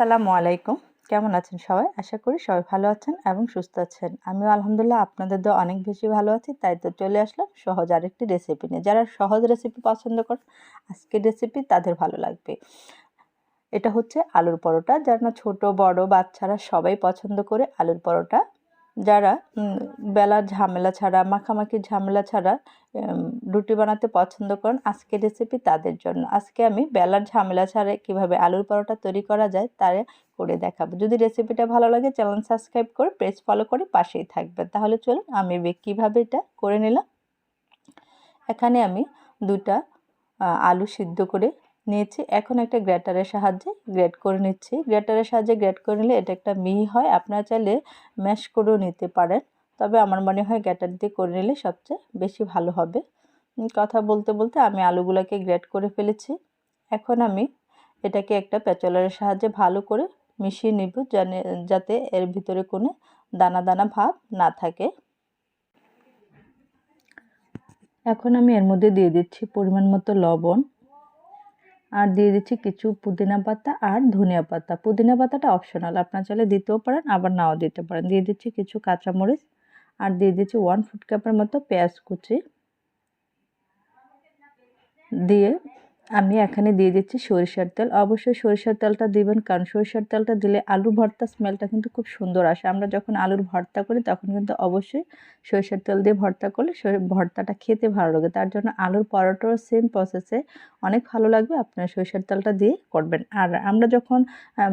আসসালামু আলাইকুম। কেমন আছেন সবাই? আশা করি সবাই ভালো আছেন এবং সুস্থ আছেন। আমিও আলহামদুলিল্লাহ আপনাদের তো অনেক বেশি ভালো আছি, তাই তো চলে আসলাম সহজ আরেকটি রেসিপি নিয়ে। যারা সহজ রেসিপি পছন্দ করেন, আজকের রেসিপি তাদের ভালো লাগবে। এটা হচ্ছে আলুর পরোটা। যারা ছোট, বড় বাচ্চারা সবাই পছন্দ করে আলুর পরোটা যারা বেলার ঝামেলা ছাড়া, মাখামাখি ঝামেলা ছাড়া রুটি বানাতে পছন্দ করেন আজকে রেসিপি তাদের জন্য। আজকে আমি বেলার ঝামেলা ছাড়া কীভাবে আলুর পরোটা তৈরি করা যায় তার করে দেখাবো। যদি রেসিপিটা ভালো লাগে চ্যানেল সাবস্ক্রাইব করে পেজ ফলো করে পাশেই থাকবেন। তাহলে চলুন, আমি কীভাবে এটা করে নিলাম? এখানে আমি দুটা আলু সিদ্ধ করে নিয়েছি। এখন একটা গ্রেটারের সাহায্যে গ্রেট করে নিচ্ছি। গ্রেটারের সাহায্যে গ্রেট করে নিলে এটা একটা মিহি হয়। আপনারা চাইলে ম্যাশ করেও নিতে পারেন। তবে আমার মনে হয় গ্রেটার দিয়ে করে নিলে সবচেয়ে বেশি ভালো হবে। কথা বলতে বলতে আমি আলুগুলোকে গ্রেট করে ফেলেছি। এখন আমি এটাকে একটা প্যাচলারের সাহায্যে ভালো করে মিশিয়ে নিব জানে, যাতে এর ভিতরে কোনো দানা দানা ভাব না থাকে। এখন আমি এর মধ্যে দিয়ে দিচ্ছি পরিমাণ মতো লবণ। আর দিয়ে দিচ্ছি কিছু পুদিনা পাতা আর ধনিয়া পাতা। পুদিনা পাতাটা অপশনাল আপনার চাইলে দিতেও পারেন, আবার নাও দিতে পারেন। দিয়ে দিচ্ছি কিছু কাঁচামরিচ আর দিয়ে দিচ্ছি ওয়ান ফুট কাপের মতো পেঁয়াজ কুচি। দিয়ে আমি এখানে দিয়ে দিচ্ছি সরিষার তেল। অবশ্যই সরিষার তেলটা দিবেন, কারণ সরিষার তেলটা দিলে আলু ভর্তা স্মেলটা কিন্তু খুব সুন্দর আসে। আমরা যখন আলুর ভর্তা করি, তখন কিন্তু অবশ্যই সরিষার তেল দিয়ে ভর্তা করলে ভর্তাটা খেতে ভালো লাগে। তার জন্য আলুর পরোটাও সেম প্রসেসে অনেক ভালো লাগবে, আপনারা সরিষার তেলটা দিয়ে করবেন। আর আমরা যখন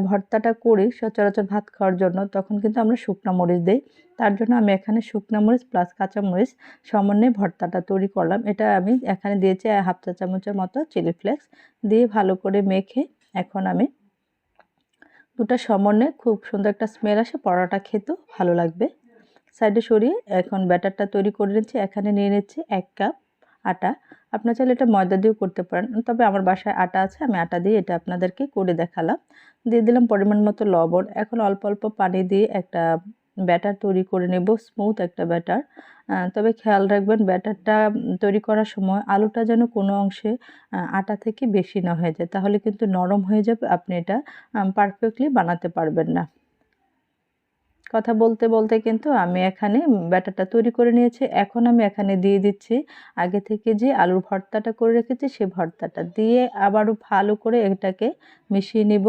ভর্তাটা করি সচরাচর ভাত খাওয়ার জন্য, তখন কিন্তু আমরা শুকনো মরিচ দিই। তার জন্য আমি এখানে শুকনো মরিচ প্লাস কাঁচা মরিচ সমন্বয়ে ভর্তাটা তৈরি করলাম। এটা আমি এখানে দিয়েছি হাফ চা চামচের মতো চিলি ফ্লেক্স দিয়ে ভালো করে মেখে এখন আমি দুটা সমন্বয়ে খুব সুন্দর একটা স্মেল আসে, পরোটা খেতেও ভালো লাগবে। সাইডে সরিয়ে এখন ব্যাটারটা তৈরি করে নিচ্ছি, এখানে নিয়ে নিচ্ছি এক কাপ আটা। আপনার চাইলে এটা ময়দা দিয়েও করতে পারেন, তবে আমার বাসায় আটা আছে, আমি আটা দিয়ে এটা আপনাদেরকে করে দেখালাম। দিয়ে দিলাম পরিমাণ মতো লবণ, এখন অল্প অল্প পানি দিয়ে একটা ব্যাটার তৈরি করে নেব স্মুথ একটা ব্যাটার। তবে খেয়াল রাখবেন ব্যাটারটা তৈরি করার সময় আলুটা যেন কোনো অংশে আটা থেকে বেশি না হয়ে যায়, তাহলে কিন্তু নরম হয়ে যাবে, আপনি এটা পারফেক্টলি বানাতে পারবেন না। কথা বলতে বলতে কিন্তু আমি এখানে ব্যাটারটা তৈরি করে নিয়েছি, এখন আমি এখানে দিয়ে দিচ্ছি, আগে থেকে যে আলুর ভর্তাটা করে রেখেছি সে ভর্তাটা। দিয়ে আবারও ভালো করে এটাকে মিশিয়ে নিব।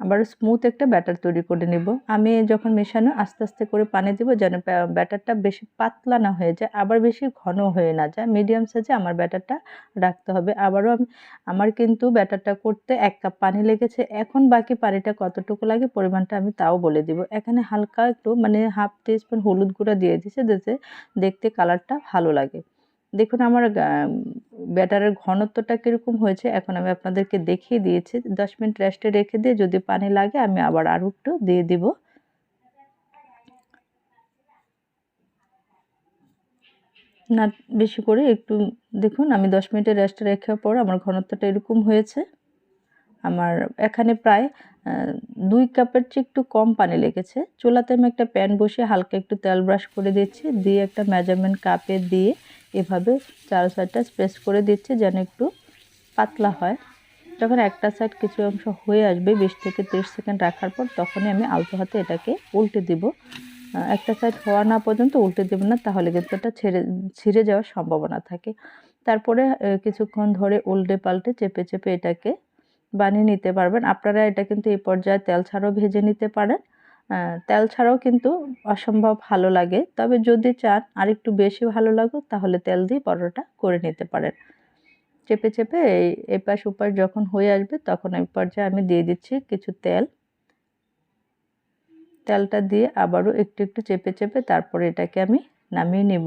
আবার স্মুথ একটা ব্যাটার তৈরি করে নেব। আমি যখন মেশানো আস্তে আস্তে করে পানি দেবো যেন ব্যাটারটা বেশি পাতলা না হয়ে যায়, আবার বেশি ঘন হয়ে না যায়। মিডিয়াম সাইজে আমার ব্যাটারটা রাখতে হবে। আবারও আমি, আমার কিন্তু ব্যাটারটা করতে এক কাপ পানি লেগেছে। এখন বাকি পানিটা কতটুকু লাগে পরিমাণটা আমি তাও বলে দিব। এখানে হালকা একটু মানে হাফ টিস্পুন হলুদ গুঁড়া দিয়ে দিয়েছে যাতে দেখতে কালারটা ভালো লাগে। দেখুন, আমার ব্যাটারের ঘনত্বটা কীরকম হয়েছে, এখন আমি আপনাদেরকে দেখিয়ে দিয়েছি। দশ মিনিট রেস্টে রেখে দিয়ে যদি পানি লাগে, আমি আবার আরও একটু দিয়ে দিব। না, বেশি করে একটু, দেখুন, আমি দশ মিনিটের রেস্টে রেখার পর আমার ঘনত্বটা এরকম হয়েছে। আমার এখানে প্রায় দুই কাপের চেয়ে একটু কম পানি লেগেছে। চুলাতে আমি একটা প্যান বসে হালকা একটু তেল ব্রাশ করে দিচ্ছি। দিয়ে একটা মেজারমেন্ট কাপে দিয়ে এভাবে চারো সাইডটা স্প্রেস করে দিচ্ছি যেন একটু পাতলা হয়। যখন একটা সাইড কিছু অংশ হয়ে আসবে, বিশ থেকে তিরিশ সেকেন্ড রাখার পর তখনই আমি আলতো হাতে এটাকে উল্টে দিব। একটা সাইড হওয়া না পর্যন্ত উল্টে দেব না, তাহলে কিন্তু এটা ছেড়ে, ছিঁড়ে যাওয়ার সম্ভাবনা থাকে। তারপরে কিছুক্ষণ ধরে উল্টে পাল্টে চেপে চেপে এটাকে বানিয়ে নিতে পারবেন। আপনারা এটা কিন্তু এই পর্যায়ে তেল ছাড়াও ভেজে নিতে পারেন। তেল ছাড়াও কিন্তু অসম্ভব ভালো লাগে। তবে যদি চান আর একটু বেশি ভালো লাগুক, তাহলে তেল দিয়ে পরোটা করে নিতে পারেন। চেপে চেপে এই এপাশ ওপাশ যখন হয়ে আসবে, তখন এই পর্যায়ে আমি দিয়ে দিচ্ছি কিছু তেল। তেলটা দিয়ে আবারও একটু একটু চেপে চেপে তারপরে এটাকে আমি নামিয়ে নেব।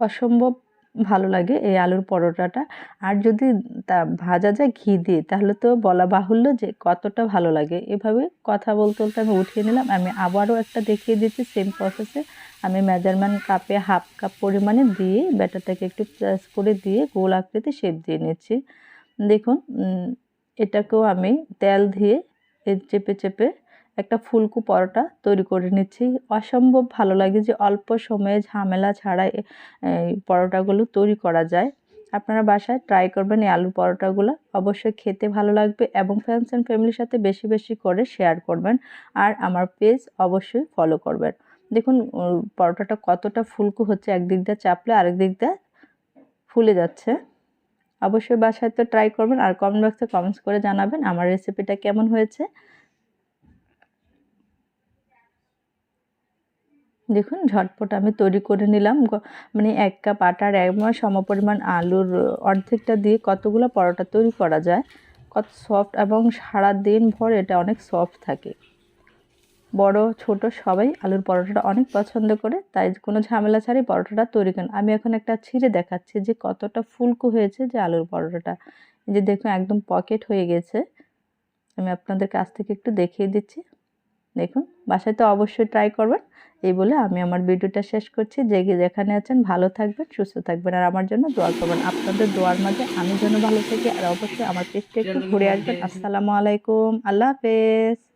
অসম্ভব ভালো লাগে এই আলুর পরোটাটা। আর যদি তা ভাজা যায় ঘি দিয়ে, তাহলে তো বলা বাহুল্য যে কতটা ভালো লাগে। এভাবে কথা বলতে বলতে আমি উঠিয়ে নিলাম। আমি আবারও একটা দেখিয়ে দিচ্ছি সেম প্রসেসে আমি মেজারমেন্ট কাপে হাফ কাপ পরিমাণে দিয়ে, ব্যাটারটাকে একটু প্রেস করে দিয়ে গোল আকৃতি শেপ দিয়ে নিচ্ছি। দেখুন এটাকেও আমি তেল দিয়ে চেপে চেপে একটা ফুলকু পরোটা তৈরি করে নিচ্ছি। অসম্ভব ভালো লাগে যে অল্প সময়ে ঝামেলা ছাড়া এই পরোটাগুলো তৈরি করা যায়। আপনারা বাসায় ট্রাই করবেন এই আলুর পরোটাগুলো। অবশ্যই খেতে ভালো লাগবে এবং ফ্রেন্ডস অ্যান্ড ফ্যামিলির সাথে বেশি বেশি করে শেয়ার করবেন। আর আমার পেজ অবশ্যই ফলো করবেন। দেখুন পরোটাটা কতটা ফুলকু হচ্ছে, একদিক দিয়ে চাপলে আরেক দিক দিয়ে ফুলে যাচ্ছে। অবশ্যই বাসায় তো ট্রাই করবেন আর কমেন্ট বক্সে কমেন্টস করে জানাবেন আমার রেসিপিটা কেমন হয়েছে। দেখুন, ঝটপট আমি তৈরি করে নিলাম। মানে এক কাপ আটার এক সমপরিমাণ আলুর অর্ধেকটা দিয়ে কতগুলো পরোটা তৈরি করা যায়। কত সফট এবং সারা দিন ভর এটা অনেক সফট থাকে। বড়, ছোট সবাই আলুর পরোটাটা অনেক পছন্দ করে, তাই কোনো ঝামেলা ছাড়াই পরোটাটা তৈরি করেন। আমি এখন একটা ছিঁড়ে দেখাচ্ছি যে কতটা ফুলকু হয়েছে যে আলুর পরোটাটা। যে দেখুন, একদম পকেট হয়ে গেছে। আমি আপনাদের কাছ থেকে একটু দেখিয়ে দিচ্ছি। দেখুন, বাসায় তো অবশ্যই ট্রাই করবেন। এই বলে আমি আমার ভিডিওটা শেষ করছি। যে যেখানে আছেন, ভালো থাকবেন, সুস্থ থাকবেন। আর আমার জন্য দোয়া করবেন। আপনাদের দোয়ার মাঝে আমি যেন ভালো থাকি। আর অবশ্যই আমার পেজটা একটু ঘুরে আসবেন। আসসালামু আলাইকুম। আল্লাহ হাফেজ।